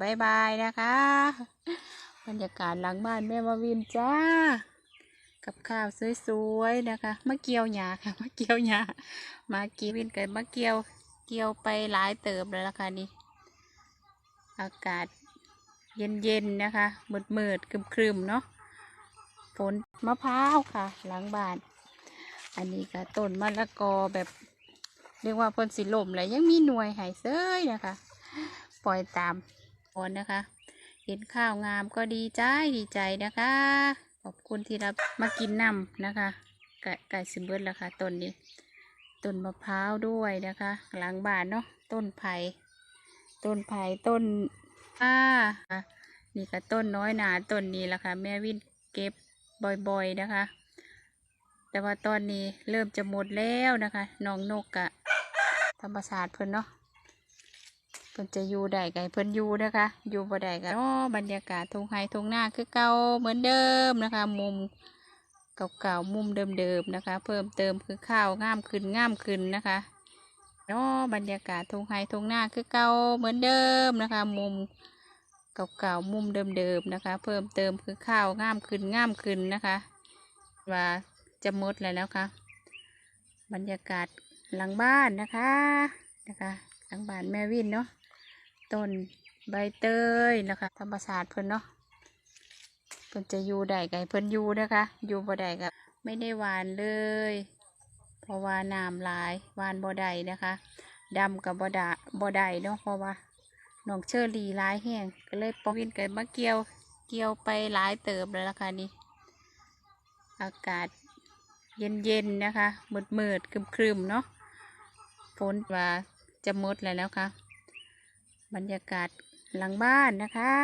บายบายนะคะ บรรยากาศหลังบ้านแม่มาวินจ้า กับข้าวสวยๆนะคะมะเกียวหยาค่ะมะเกียวหยามากีวินกับมะเกียวเกียวไปหลายเติบแล้วล่ะค่ะนี่อากาศเย็นๆนะคะมืดๆครึมๆเนาะฝนมะพร้าวค่ะ หลังบ้าน อันนี้ก็ต้นมะละกอแบบเรียกว่าพ่นสิลมแล้วยังมีหน่วยหายเซ้ยนะคะ ปล่อยตาม ฝนนะคะ เห็นข้าวงามก็ดีใจดีใจนะคะ ขอบคุณที่รับมากินน้ำนะคะไก่ไก่สิเบิร์ดแล้วค่ะต้นนี้ต้นมะพร้าวด้วยนะคะ หลังบ้านเนาะต้นไผ่ต้นไผ่ต้นอ้านี่ก็ต้นน้อยหนาต้นนี้แหละค่ะ แม่วินเก็บบ่อยๆนะคะ แต่ว่าตอนนี้เริ่มจะหมดแล้วนะคะน้องนกกะธรรมศาสตร์เพิ่นเนาะ พิ่นจะอยู่ได้ไก่เพิ่นอยู่นะคะ อยู่บ่ได้ก็อ๋อบรรยากาศทุ่งไฮทุ่งนาคือเก่าเหมือนเดิมนะคะ มุมเก่าๆมุมเดิมๆนะคะ เพิ่มเติมคือข้าวงามขึ้นงามขึ้นนะคะอ๋อบรรยากาศทุ่งไฮทุ่งนาคือเก่าเหมือนเดิมนะคะ มุมเก่าๆมุมเดิมๆนะคะ เพิ่มเติมคือข้าวงามขึ้นงามขึ้นนะคะ ว่าจะหมดแล้วแล้วค่ะ บรรยากาศหลังบ้านนะคะนะคะหลังบ้านแม่วินเนาะ ต้นใบเตยนะคะ ธรรมศาสตร์เพิ่นเนาะเพิ่นจะอยู่ได้ไก่เพิ่นอยู่นะคะ อยู่บ่ได้กับไม่ได้หวานเลย เพราะว่าน้ำหลายหวานบ่ได้นะคะดำกับบ่ดาบ่ได้เนาะเพราะว่านองเชอรี่หลายแห้งก็เลยปอวินเกิดมาเกี่ยวเกี่ยวไปหลายเติบแล้วล่ะค่ะนี่อากาศเย็นๆนะคะมืดๆครึมๆเนาะฝนว่าจะหมดแล้วแล้วค่ะ บรรยากาศหลังบ้านนะคะ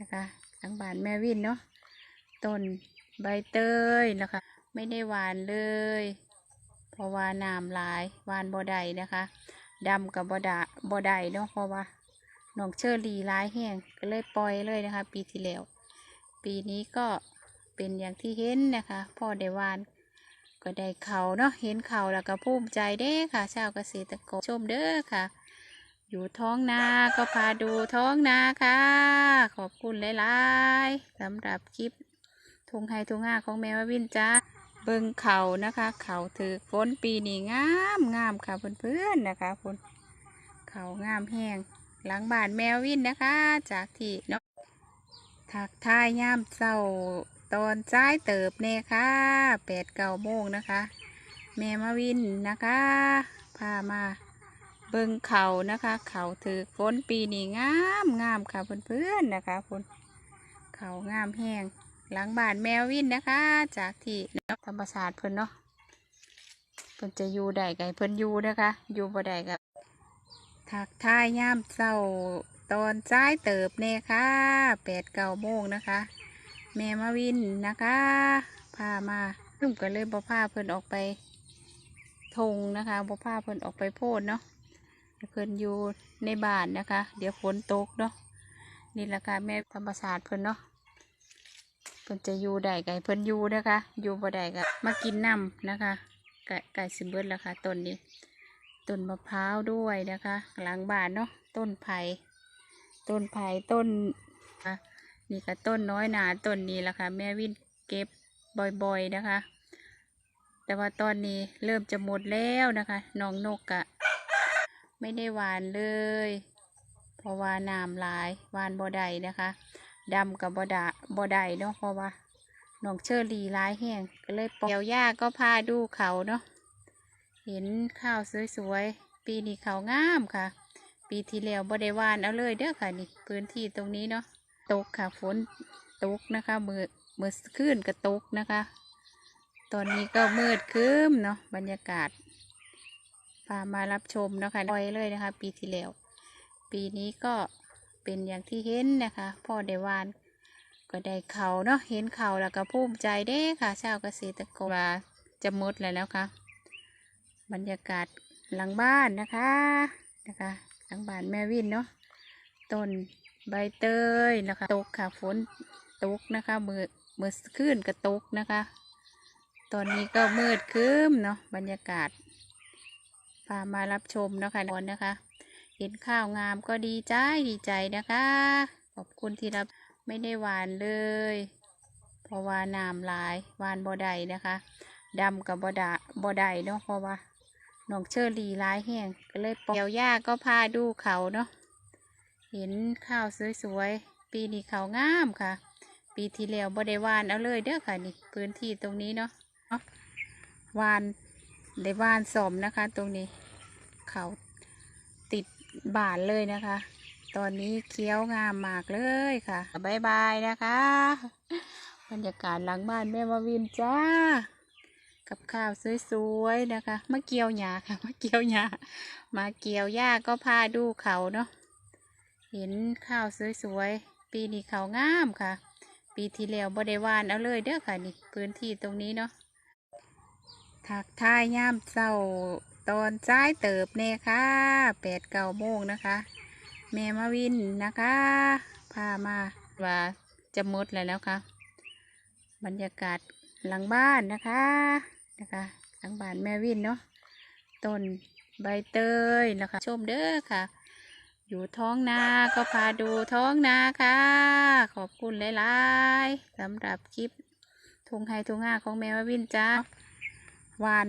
นะคะหลังบ้านแม่วินเนาะต้นใบเตยนะคะ ไม่ได้หวานเลย เพราะว่าน้ำหลายหวานบ่ได้นะคะดำกับบ่ดาบ่ได้เนาะเพราะว่าน้องเชอรี่หลายแห้งก็เลยปล่อยเลยนะคะ ปีที่แล้ว ปีนี้ก็เป็นอย่างที่เห็นนะคะพ่อได้หวานก็ได้เขาเนาะเห็นเขาแล้วก็ภูมิใจเด้ค่ะ ชาวเกษตรกรชมเด้อค่ะ อยู่ท้องนาก็พาดูท้องนาค่ะ ขอบคุณหลายๆสำหรับคลิปทุงไฮทุงห้าของแมววินจ้าเบิ่งเขานะคะ เขาถือฝนปีนี้งามงามค่ะเพื่อนๆนะคะคุณเขางามแห้งหลังบ้านแมววินนะคะ จากที่เนาะทักทายย่ามเศร้าตอนซ้ายเติบเนี่ยค่ะแปดเก้าโมงนะคะ แม่มาวินนะคะ พามา เบิ่งเขานะคะ เขาถือฝนปีนี้งามงามค่ะเพื่อนๆนะคะคุณเขางามแห้งหลังบ้านแมววินนะคะ จากที่ธรรมศาสตร์เพิ่นเนาะเพิ่นจะอยู่ได้ไก่เพิ่นอยู่นะคะ อยู่บ่ได้กับทักทายย่ามเศร้าตอนซ้ายเติบเนี่ยค่ะแปดเก้าโมงนะคะ แม่มาวินนะคะพามาซึ่งก็เลยบ่พาเพิ่นออกไปทงนะคะบ่พาเพิ่นออกไปโพดเนาะ เพิ่นอยู่ในบ้านนะคะ เดี๋ยวฝนตกเนาะนี่แหละค่ะแม่ธรรมศาสตร์เพิ่นเนาะเพิ่นจะอยู่ได้ไก่เพิ่นอยู่นะคะ อยู่บ่ได้ก็มากินน้ำนะคะไก่ไก่สิเบิดแล้วค่ะต้นนี้ต้นมะพร้าวด้วยนะคะ หลังบ้านเนาะต้นไผ่ต้นไผ่ต้นนี่ก็ต้นน้อยหนาต้นนี้แหละค่ะ แม่วินเก็บบ่อยๆนะคะ แต่ว่าตอนนี้เริ่มจะหมดแล้วนะคะน้องนกกะ ไม่ได้หวานเลย เพราะว่าน้ำลายหวานบ่ไดนะคะดำกับบ่ดาบ่ไดเนาะเพราะว่าน้องเชอรี่หลายแห้งก็เลยปล่อยเกี่ยวหญ้าก็พาดูเขาเนาะเห็นข้าวสวยๆปีนี้เขางามค่ะ ปีที่แล้วบ่ไดหวานเอาเลยเด้อค่ะนี่พื้นที่ตรงนี้เนาะตกค่ะฝนตกนะคะมือมือขึ้นก็ตกนะคะ ตอนนี้ก็มืดครึ้มเนาะบรรยากาศ พามารับชมนะคะลอยเลยนะคะ ปีที่แล้ว ปีนี้ก็เป็นอย่างที่เห็นนะคะ พ่อได้วานก็ได้เขาเนาะเห็นเขาแล้วก็ภูมิใจเด้ค่ะ ชาวเกษตรกรจะมดแล้วแล้วค่ะ บรรยากาศหลังบ้านนะคะนะคะหลังบ้านแม่วินเนาะต้นใบเตยนะคะตกค่ะฝนตกนะคะมือมือขึ้นก็ตกนะคะ ตอนนี้ก็มืดครึ้มเนาะบรรยากาศ พามารับชมนะค่ะนอนนะคะ เห็นข้าวงามก็ดีใจดีใจนะคะ ขอบคุณที่รับไม่ได้หวานเลย เพราะว่าน้ำหลายหวานบ่ได้นะคะดำกับบ่ดาบ่ได้เนาะเพราะว่าน้องเชอรี่ร้ายแห้งก็เลยปอยเกี่ยวหญ้าก็พาดูเขาเนาะเห็นข้าวสวยๆปีนี้เขางามค่ะ ปีที่แล้วบ่ได้หวานเอาเลยเด้อค่ะนี่พื้นที่ตรงนี้เนาะเนาะหวาน ได้านสมนะคะ ตรงนี้เขาติดบานเลยนะคะ ตอนนี้เคี้ยวงามมากเลยค่ะบายบายนะคะ บรรยากาศหลังบ้านแม่มาวินจ้า กับข้าวสวยๆนะคะมะเกียวหญ้าค่ะมะเกียวหญ้ามาเกี่ยวหญ้าก็พาดูเขาเนาะเห็นข้าวสวยๆปีนี้เขางามค่ะ ปีที่แล้วบ่ได้วานเอาเลยเด้อค่ะนี่พื้นที่ตรงนี้เนาะ ถักทายย่ามเศร้าตอนซ้ายเติบเนี่ยค่ะแปดเก้าโมงนะคะ แม่มาวินนะคะพามาว่าจะหมดแล้วแล้วค่ะ บรรยากาศหลังบ้านนะคะนะคะ หลังบ้านแม่วินเนาะต้นใบเตยนะคะชมเด้อค่ะ อยู่ท้องนาก็พาดูท้องนาค่ะ ขอบคุณหลาย ๆสำหรับคลิปทุงไฮทุงห้าของแม่วินจ้า วาน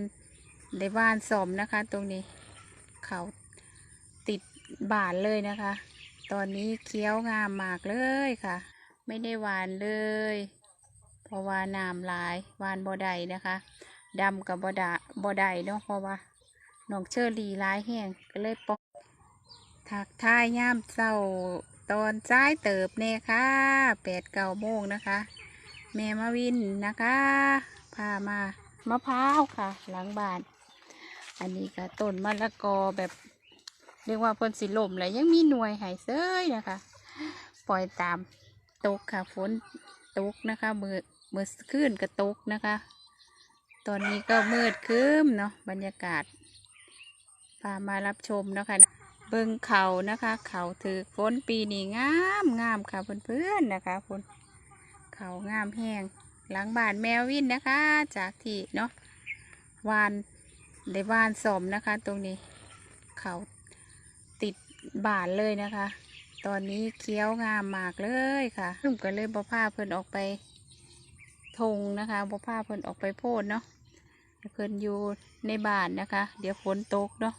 ได้วานสมนะคะ ตรงนี้ เขาติดบานเลยนะคะ ตอนนี้เคี้ยวงามมากเลยค่ะ ไม่ได้หวานเลย เพราะว่าน้ำลายวานบ่ได้นะคะดำกับบ่ดาบ่ได้เนาะเพราะว่าน้องเชอรี่ร้ายแห้งก็เลยปอกถักท้ายย่ามเศร้าตอนซ้ายเติบเนี่ยค่ะแปดเก้าโมงนะคะ แม่มาวินนะคะ พามา มะพร้าวค่ะ หลังบ้าน อันนี้ก็ต้นมะละกอแบบ เรียกว่าเพ่นสิลมเลยยังมีหน่วยหายเซ้ยนะคะ ปล่อยตามตกค่ะฝนตกนะคะมือมือขึ้นก็ตกนะคะ ตอนนี้ก็มืดครึ้มเนาะบรรยากาศพามารับชมนะคะ เบิ่งเขานะคะ เขาถือฝนปีนี้งามงามค่ะเพื่อนๆนะคะฝนเขางามแห้ง หลังบ้านแมววินนะคะ จากที่เนาะวานได้วานสมนะคะ ตรงนี้ เขาติดบานเลยนะคะ ตอนนี้เคี้ยวงามมากเลยค่ะลุงก็เลยบ่พาเพิ่นออกไปทงนะคะบ่พาเพิ่นออกไปโพดเนาะเพิ่นอยู่ในบ้านนะคะ เดี๋ยวฝนตกเนาะ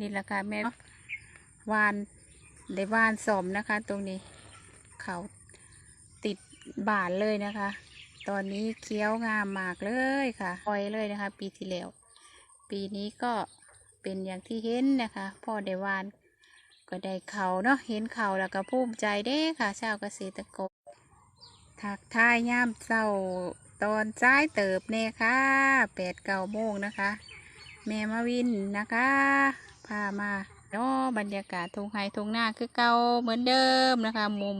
นี่แหละค่ะแม่วานได้วานสมนะคะ ตรงนี้ เขาติดบานเลยนะคะ ตอนนี้เคี้ยวงามมากเลยค่ะปล่อยเลยนะคะ ปีที่แล้ว ปีนี้ก็เป็นอย่างที่เห็นนะคะ พ่อได้วานก็ได้เขาเนาะเห็นเขาแล้วก็ภูมิใจเด้ค่ะ ชาวเกษตรกรถักทายย่ามเศร้าตอนซ้ายเติบเนี่ยค่ะแปดเก้าโมงนะคะ แม่มาวินนะคะ พามาเนาะบรรยากาศทุ่งไฮทุ่งนาคือเก่าเหมือนเดิมนะคะ มุม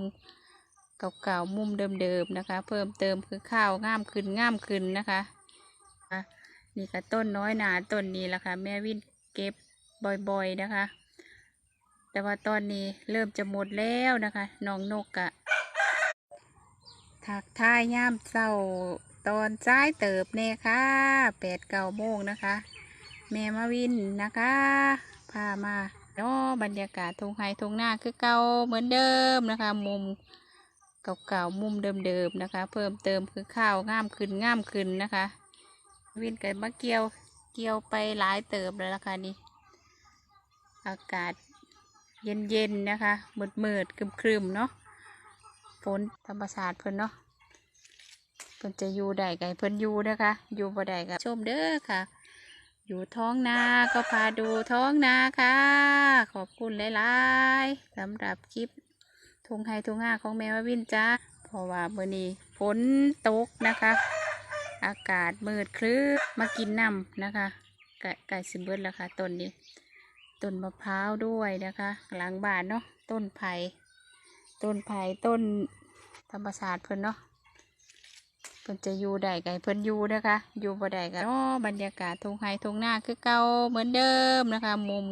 เก่าๆมุมเดิมๆนะคะ เพิ่มเติมคือข้าวงามขึ้นงามขึ้นนะคะนี่ก็ต้นน้อยหนาต้นนี้แหละค่ะแม่วินเก็บบ่อยๆนะคะ แต่ว่าตอนนี้เริ่มจะหมดแล้วนะคะน้องนกอะถักทายย่ามเศร้าตอนซ้ายเติบเน่ค่ะแปดเก้าโมงนะคะ แม่มาวินนะคะพามาเนาะบรรยากาศทงไฮทุ่งนาคือเก่าเหมือนเดิมนะคะ มุม เก่าๆมุมเดิมๆนะคะ เพิ่มเติมคือข้าวง่ามขึ้นง่ามขึ้นนะคะ วินกันมาเกี่ยวเกี่ยวไปหลายเติบแล้วล่ะค่ะนี่อากาศเย็นๆนะคะมืดๆครึมๆเนาะฝนธรรมศาสตร์เพิ่นเนาะเพิ่นจะอยู่ได้ไก่เพิ่นอยู่นะคะ อยู่บ่ได้ก็ชมเด้อค่ะ อยู่ท้องนาก็พาดูท้องนาค่ะ ขอบคุณหลาย ๆสำหรับคลิป ทุงไฮทุงห้าของแมววินจ้าเพราะว่าเมื่อนี้ฝนตกนะคะ อากาศมืดครึ้มมากินน้ำนะคะไก่ไก่สิเบิดแล้วค่ะต้นนี้ต้นมะพร้าวด้วยนะคะ หลังบ้านเนาะต้นไผ่ต้นไผ่ต้นธรรมศาสตร์เพิ่นเนาะเพิ่นจะอยู่ได้ไก่เพิ่นอยู่นะคะ อยู่บ่ได้ก็บรรยากาศทุ่งไฮทุ่งนาคือเก่าเหมือนเดิมนะคะ มุม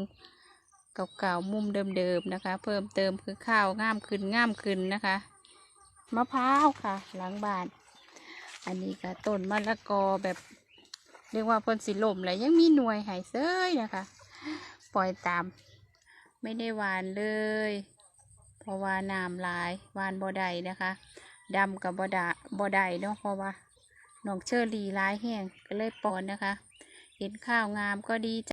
เก่าๆมุมเดิมๆนะคะ เพิ่มเติมคือข้าวงามขึ้นงามขึ้นนะคะมะพร้าวค่ะ หลังบ้าน อันนี้ก็ต้นมะละกอแบบเรียกว่าเพิ่นสิลมเลยยังมีหน่วยหายเซ้ยนะคะ ปล่อยตาม ไม่ได้หวานเลย เพราะว่าน้ำลายหวานบ่ได้นะคะดำกับบ่ดาบ่ได้เนาะเพราะว่าน้องเชอรี่ร้ายแห้งก็เลยปอนนะคะ เห็นข้าวงามก็ดีใจ